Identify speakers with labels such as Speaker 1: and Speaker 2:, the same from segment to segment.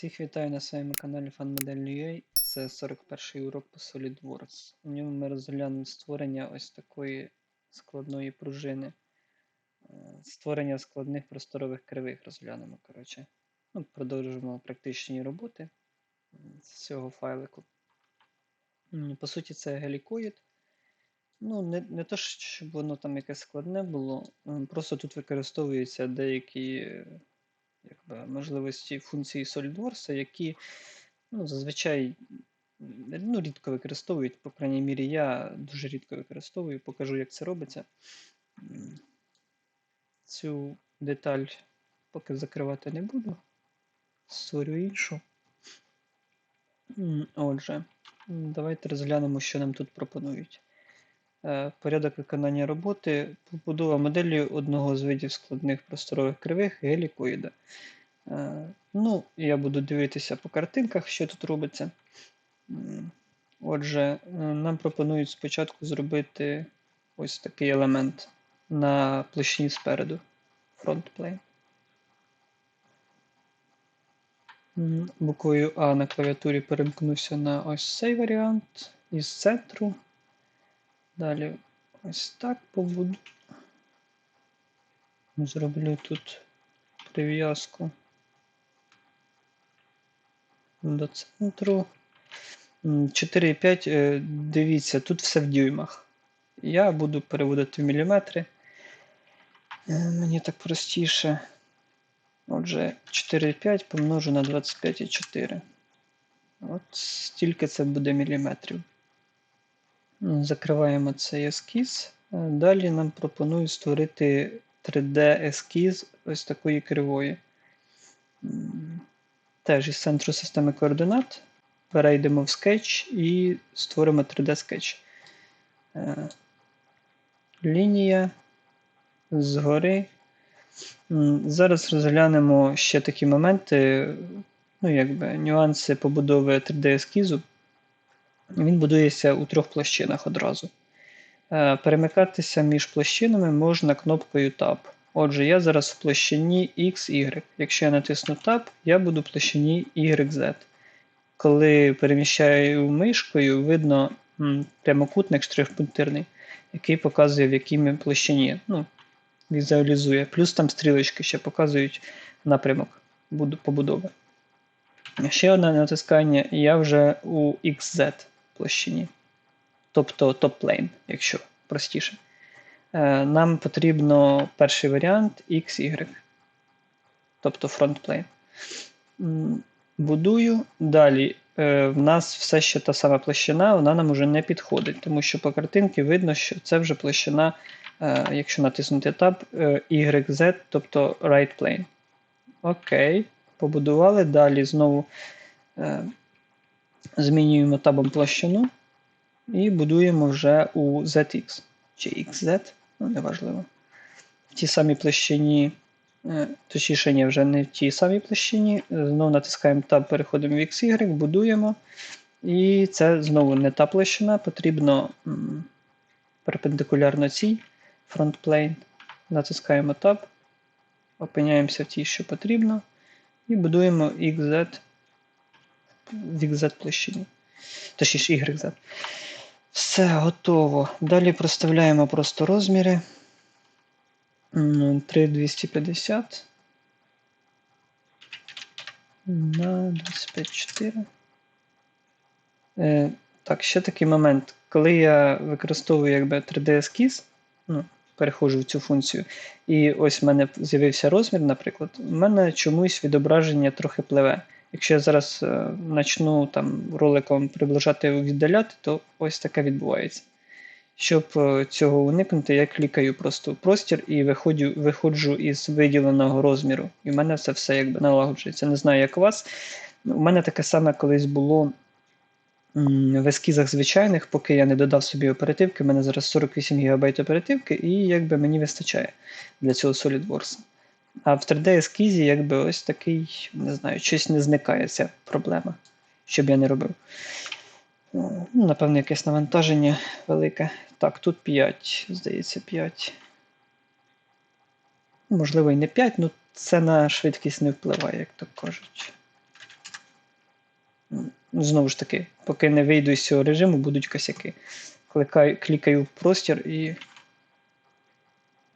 Speaker 1: Всіх вітаю на своєму каналі FunModel.ua. Це 41-й урок по SolidWorks. У ньому ми розглянемо створення ось такої складної пружини. Е, Створення складних просторових кривих розглянемо. коротше. Ну, продовжимо практичні роботи з цього файлику. По суті, це гелікоїд. Ну, не, не то, щоб воно там якесь складне було, просто тут використовуються деякі е, можливості функції SolidWorks, які ну, зазвичай ну, рідко використовують, по крайній мірі, я дуже рідко використовую, покажу, як це робиться. Цю деталь поки закривати не буду. Створю іншу. Отже, давайте розглянемо, що нам тут пропонують. Е, Порядок виконання роботи. Побудова моделі одного з видів складних просторових кривих гелікоїда. Е, Ну, я буду дивитися по картинках, що тут робиться. Отже, е, нам пропонують спочатку зробити ось такий елемент на площині спереду. Фронтплейн. М, Буквою А на клавіатурі перемкнувся на ось цей варіант із центру. Далі ось так побуду. Зроблю тут прив'язку до центру. 4,5. е, Дивіться, тут все в дюймах. Я буду переводити в міліметри. Е, Мені так простіше. Отже, 4,5 помножу на 25,4. От стільки це буде міліметрів. Закриваємо цей ескіз. Е, Далі нам пропонують створити 3D-ескіз ось такої кривої. Теж із центру системи координат. Перейдемо в скетч і створимо 3D-скетч. Е, Лінія згори. Зараз розглянемо ще такі моменти, ну, якби нюанси побудови 3D-ескізу. Він будується у трьох площинах одразу. Е, Перемикатися між площинами можна кнопкою Tab. Отже, я зараз в площині XY. Якщо я натисну Tab, я буду в площині YZ. Коли переміщаю мишкою, видно прямокутник штрих-пунктирний, який показує, в якій площині. Ну, візуалізує. Плюс там стрілочки ще показують напрямок побудови. Ще одне натискання, я вже у XZ площині. Тобто топ-плейн, якщо простіше. Е, Нам потрібно перший варіант XY. Тобто фронтплейн. Будую. Далі. е, В нас все ще та сама площина, вона нам вже не підходить, тому що по картинці видно, що це вже площина, е, якщо натиснути Tab, YZ, тобто right plane. Окей. Побудували. Далі знову змінюємо табом площину і будуємо вже у ZX чи XZ, ну неважливо. В тій самій площині, е, точніше, ні, вже не в тій самій площині. Знову натискаємо Tab, переходимо в XY, будуємо. І це знову не та площина, потрібно перпендикулярно цій фронтплейн. Натискаємо Tab, опиняємося в тій, що потрібно, і будуємо XZ в XZ площині. Точніше, YZ. Все, готово. Далі проставляємо просто розміри. 3250 на 25,4. Е, так, ще такий момент. Коли я використовую якби 3D-ескіз, ну, переходжу в цю функцію, і ось в мене з'явився розмір, наприклад, у мене чомусь відображення трохи пливе. Якщо я зараз е, почну там роликом приближати віддаляти, то ось таке відбувається. Щоб е, цього уникнути, я клікаю просто в простір і виходжу, виходжу із виділеного розміру. І в мене це все якби налагоджується. Не знаю, як у вас. У мене таке саме колись було в ескізах звичайних, поки я не додав собі оперативки. У мене зараз 48 ГБ оперативки, і якби мені вистачає для цього SolidWorks. А в 3D-ескізі, якби ось такий, не знаю, щось не зникає ця проблема, щоб я не робив. Ну, Напевно, якесь навантаження велике. Так, тут 5, здається, 5. Можливо, і не 5, ну це на швидкість не впливає, як то кажуть. Знову ж таки, поки не вийду з цього режиму, будуть косяки. Кликаю, клікаю в простір і.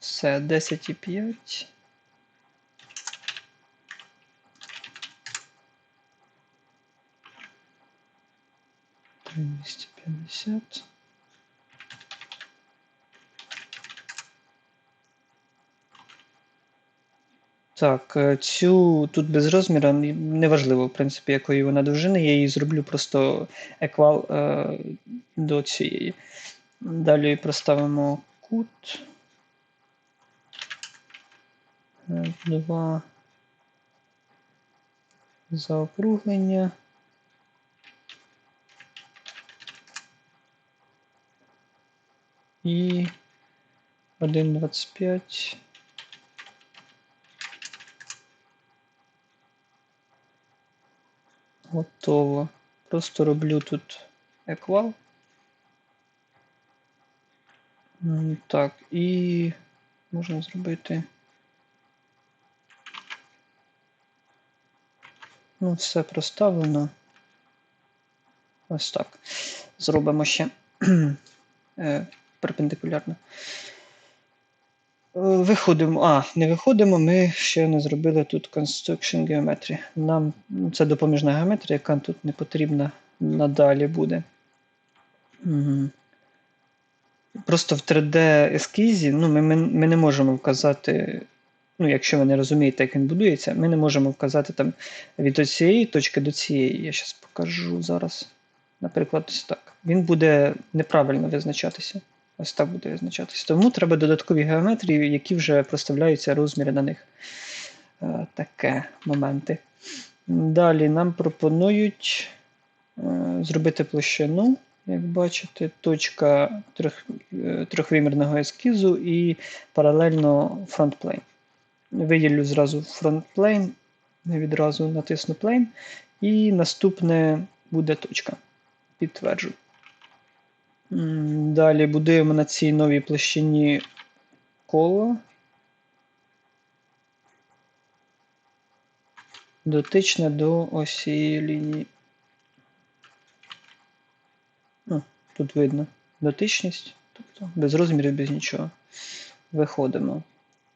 Speaker 1: Все, 10,5. Двісті п'ятдесят. Так, е, цю тут без розміру неважливо, в принципі, якої вона довжини. Я її зроблю просто еквал е, до цієї. Далі проставимо кут. Е, два. Заокруглення. І 1,25. Готово. Просто роблю тут еквал. Так, і можна зробити. Ну, все проставлено. Ось так. Зробимо ще е, перпендикулярно. Виходимо, а, не виходимо, ми ще не зробили тут Construction Geometry. Нам ну, це допоміжна геометрія, яка тут не потрібна надалі буде. Угу. Просто в 3D-ескізі ну, ми, ми ми, не можемо вказати, ну, якщо ви не розумієте, як він будується, ми не можемо вказати там від цієї точки до цієї. Я зараз покажу зараз. Наприклад, ось так. Він буде неправильно визначатися. Ось так буде визначатися. Тому треба додаткові геометрії, які вже проставляються розміри на них. Е, таке моменти. Далі нам пропонують е, зробити площину, як бачите, точка трьох, е, трьохвимірного ескізу і паралельно фронтплейн. Виділю зразу фронтплейн, відразу натисну плейн, і наступне буде точка. Підтверджу. Далі будуємо на цій новій площині коло. Дотичне до осі лінії. Ну, Тут видно дотичність, тобто без розмірів, без нічого. Виходимо.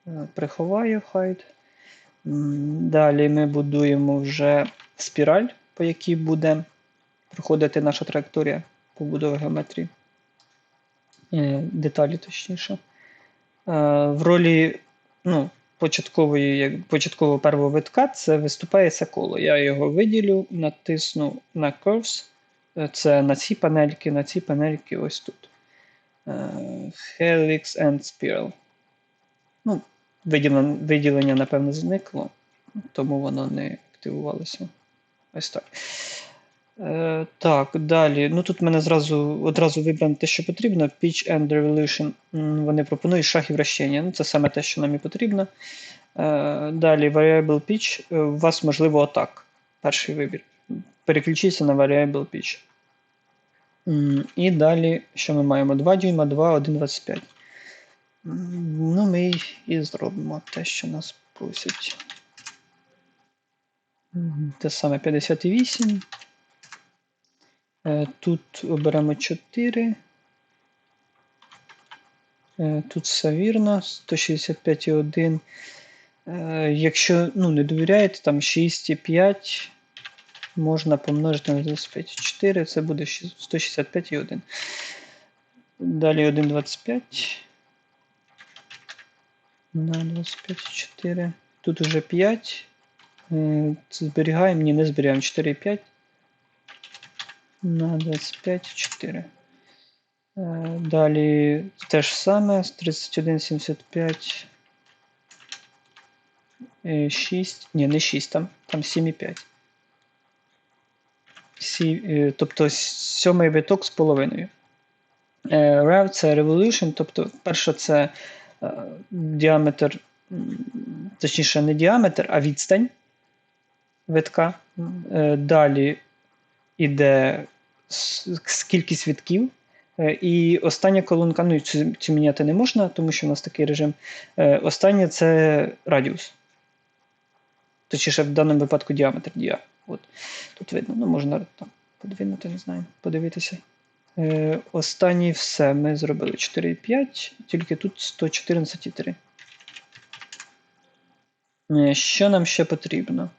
Speaker 1: Е, приховаю хайд. Далі ми будуємо вже спіраль, по якій буде проходити наша траєкторія побудови геометрії. Е, деталі, точніше. Е, в ролі ну, початкової, початкового первого витка це виступає це коло. Я його виділю, натисну на Curves. Е, це на ці панельки, на ці панельки ось тут. Helix and Spiral. Ну, Виділення, виділення, напевно, зникло, тому воно не активувалося. Ось так. Е, Так, далі. Ну Тут мене зразу одразу вибрано те, що потрібно. Pitch and Revolution. Вони пропонують шаг і вращення. Ну, Це саме те, що нам і потрібно. Е, Далі Variable Pitch. Е, у вас, можливо, отак. Перший вибір. Переключіться на Variable Pitch. І далі, що ми маємо? 2 дюйма, 2, 1,25. Ну, ми і зробимо те, що нас просять. Те саме 58. Е, тут оберемо 4. Е, тут все вірно, 165,1. Е, якщо ну, не довіряєте, там 6,5 можна помножити на 25,4, це буде 165,1. Далі 1,25 на 25,4. Тут уже 5. Зберігаємо, ні, не зберігаємо 4,5 на 25,4. Е, далі те ж саме, 31,75. 6, е, ні, не 6, там там 7,5. Е, тобто сьомий виток з половиною. Rev це Revolution, тобто, перше, це діаметр, точніше, не діаметр, а відстань витка. Далі іде кількість вітків. Е, і остання колонка, ну цю, цю міняти не можна, тому що у нас такий режим. Е, останнє це радіус. Точніше, в даному випадку діаметр діа. От. Тут видно, ну можна там Подвинути, не знаю, подивитися. Е, останній все. Ми зробили 4,5, тільки тут 114,3. Е, Що нам ще потрібно?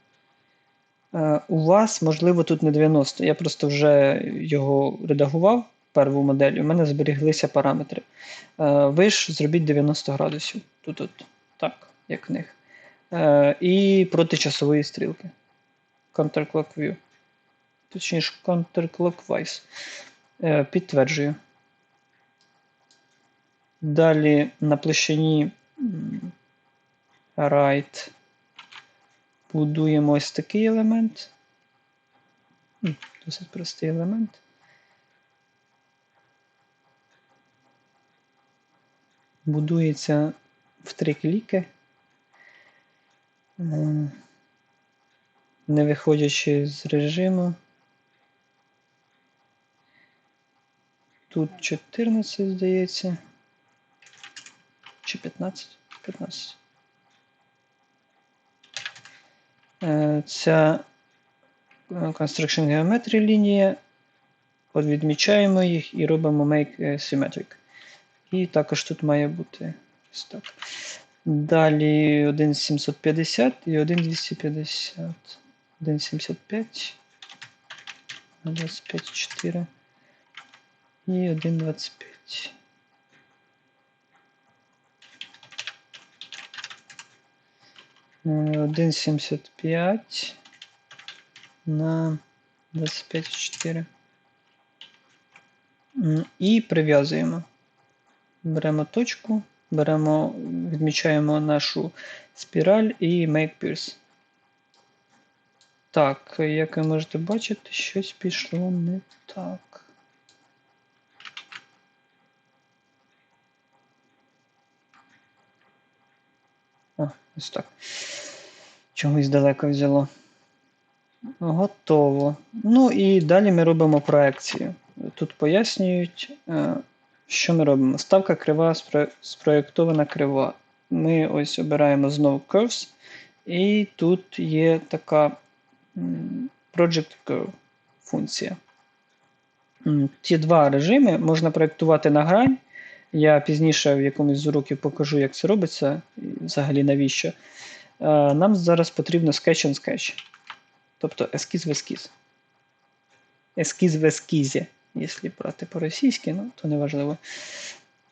Speaker 1: Е, У вас, можливо, тут не 90. Я просто вже його редагував перву модель, у мене зберіглися параметри. Е, Ви ж зробіть 90 градусів. Тут, от, так, як в них. Е, І проти часової стрілки. Counterclock view. Точніше, counterclockwise. Підтверджую. Далі на площині right будуємо ось такий елемент. Досить простий елемент. Будується в три кліки. Не виходячи з режиму. Тут 14, здається. Чи 15? 15. Е, Ця е, Construction Geometry лінія. Відмічаємо їх і робимо Make е, Symmetric. І також тут має бути ось так. Далі 1,750 і 1,250. 1,75. 25,4 і 1,25. 1,75 на 25,4. І прив'язуємо. Беремо точку, беремо, відмічаємо нашу спіраль і Make Pierce. Так, як ви можете бачити, щось пішло не так. А, ось так. Чогось далеко взяло. Готово. Ну і далі ми робимо проекцію. Тут пояснюють, е, що ми робимо. Ставка крива, спроєктована крива. Ми ось обираємо знову Curves, і тут є така Project Curve функція. Ці два режими можна проєктувати на грань. Я пізніше в якомусь з уроків покажу, як це робиться, взагалі навіщо. Е, Нам зараз потрібно sketch on sketch. Тобто ескіз в ескіз. Ескіз в ескізі. Якщо брати по-російськи, ну, то не важливо.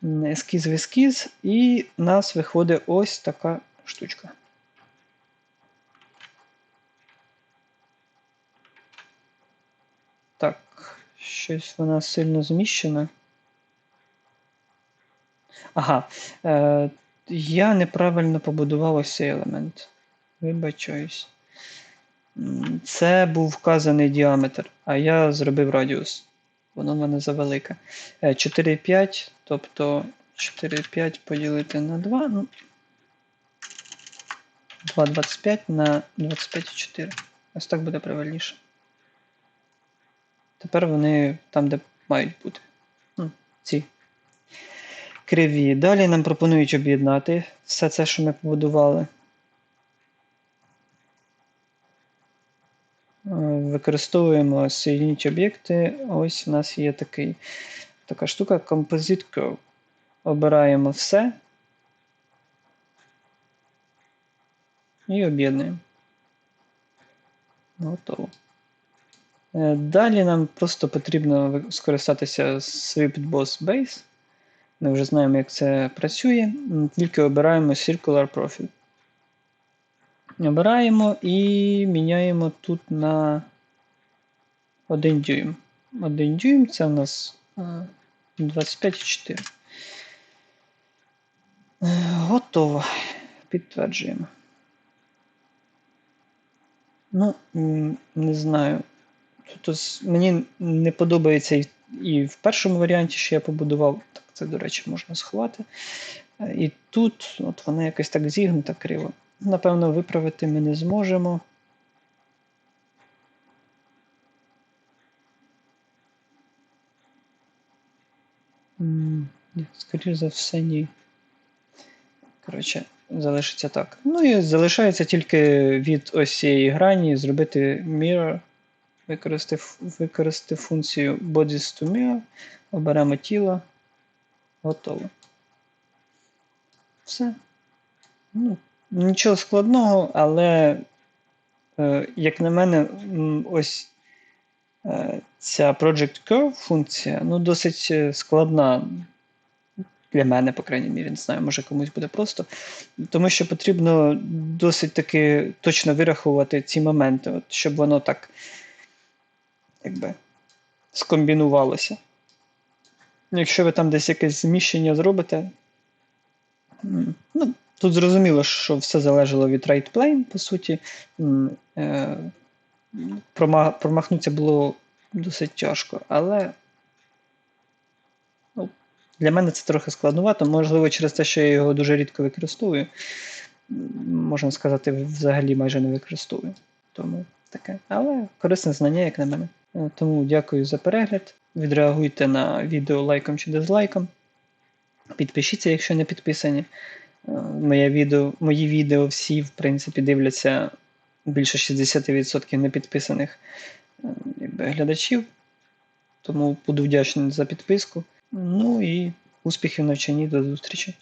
Speaker 1: М, Ескіз в ескіз, і в нас виходить ось така штучка. Так, щось вона сильно зміщена. Ага. Е, я неправильно побудував ось цей елемент. Вибачаюсь. Це був вказаний діаметр, а я зробив радіус. Воно в мене завелике. Е, 4,5, тобто 4,5 поділити на 2. Ну, 2,25 на 25,4. Ось так буде правильніше. Тепер вони там, де мають бути. Ну, ці криві. Далі нам пропонують об'єднати все це, що ми побудували. Е, Використовуємо соєдніть об'єкти. Ось у нас є такий, така штука Composite Curve. Обираємо все і об'єднуємо. Готово. Е, Далі нам просто потрібно скористатися Swift Boss Base. Ми вже знаємо, як це працює. Тільки обираємо Circular Profile. Обираємо і міняємо тут на 1 дюйм. 1 дюйм це у нас е, 25,4. Е, Готово. Підтверджуємо. Ну, не знаю. Тут мені не подобається і в першому варіанті, що я побудував. Це, до речі, можна сховати. Е, І тут от вона якось так зігнута криво. Напевно, виправити ми не зможемо. Скоріше за все, ні. Коротше, залишиться так. Ну і залишається тільки від ось цієї грані зробити mirror використати функцію bodies to mirror, оберемо тіло, готово. Все. Ну, нічого складного, але, е, як на мене, ось е, ця Project Curve функція ну, досить е, складна. Для мене, по крайній мірі, не знаю, може комусь буде просто. Тому що потрібно досить таки точно вирахувати ці моменти, от, щоб воно так якби скомбінувалося. Якщо ви там десь якесь зміщення зробите, ну, тут зрозуміло, що все залежало від plane, по суті. Е, прома- Промахнутися було досить тяжко, але ну, для мене це трохи складновато, можливо, через те, що я його дуже рідко використовую. Можна сказати, взагалі майже не використовую. Тому таке. Але корисне знання, як на мене. Е, Тому дякую за перегляд. Відреагуйте на відео лайком чи дизлайком. Підпишіться, якщо не підписані. Е, Моє відео, мої відео всі, в принципі, дивляться більше 60% непідписаних е, глядачів. Тому буду вдячний за підписку. Ну і успіхів навчанні до зустрічі.